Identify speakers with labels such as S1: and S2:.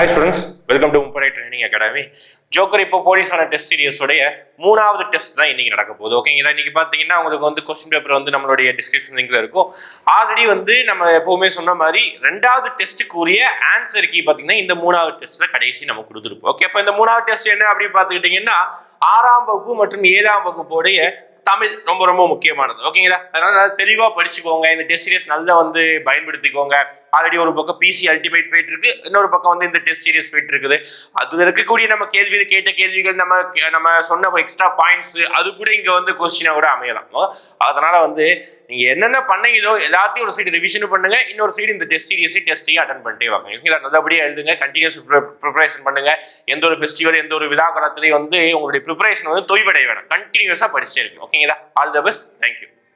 S1: Hi students welcome to முப்படை training academy joker இப்போ போலீஸான டெஸ்ட் சீரியஸோடைய மூணாவது டெஸ்ட் தான் இன்னைக்கு நடக்க போகுது. ஓகேங்களா இன்னைக்கு பார்த்தீங்கன்னா உங்களுக்கு வந்து கொஸ்டின் பேப்பர் வந்து நம்மளுடைய டிஸ்கிரிப்ஷன் லிங்க்ல இருக்கும். ஆல்ரெடி வந்து நம்ம எப்பவுமே சொன்ன மாதிரி ரெண்டாவது டெஸ்ட்டுக்குரிய ஆன்சர் கீ பார்த்தீங்கன்னா இந்த மூணாவது டெஸ்ட்ல கடைசி நம்ம கொடுத்துருப்போம். ஓகே அப்போ இந்த மூணாவது டெஸ்ட் என்ன அப்படின்னு பார்த்துக்கிட்டிங்கன்னா ஆறாம் வகுப்பு மற்றும் ஏழாம் வகுப்போடைய தமிழ் ரொம்ப ரொம்ப முக்கியமானது. ஓகேங்களா அதனால நல்லா படிச்சுக்கோங்க. இந்த டெஸ்ட் சீரியஸ் நல்லா வந்து பயன்படுத்திக்கோங்க. ஆல்ரெடி ஒரு பக்கம் பிசி அல்டிமேட் போயிட்டு இருக்கு இன்னொரு பக்கம் வந்து இந்த டெஸ்ட் சீரியஸ் போயிட்டு இருக்குது அதுல இருக்கக்கூடிய நம்ம கேள்வி கேட்ட கேள்விகள் நம்ம நம்ம சொன்ன எக்ஸ்ட்ரா பாயிண்ட்ஸ் அது கூட இங்க வந்து கொஸ்டினா கூட அமையலாம். அதனால வந்து நீங்க என்னென்ன பண்ணீங்களோ எல்லாத்தையும் ஒரு சைடு ரிவிஷன் பண்ணுங்க. இன்னொரு சைடு இந்த டெஸ்ட் சீரியஸ் டெஸ்ட்டையும் அட்டன் பண்ணிட்டே வாங்க. ஓகேங்களா நல்லபடியா எழுதுங்க. கண்டினியூஸ் ப்ரிப்பரேஷன் பண்ணுங்க. எந்த ஒரு ஃபெஸ்டிவல் எந்த ஒரு விழா காலத்திலையும் வந்து உங்களுடைய ப்ரிப்பரேஷன் வந்து தொய்வடைய வேணும் கண்டினியூஸா படிச்சே இருக்கும் ஓகேங்களா ஆல் த பெஸ்ட் தேங்க்யூ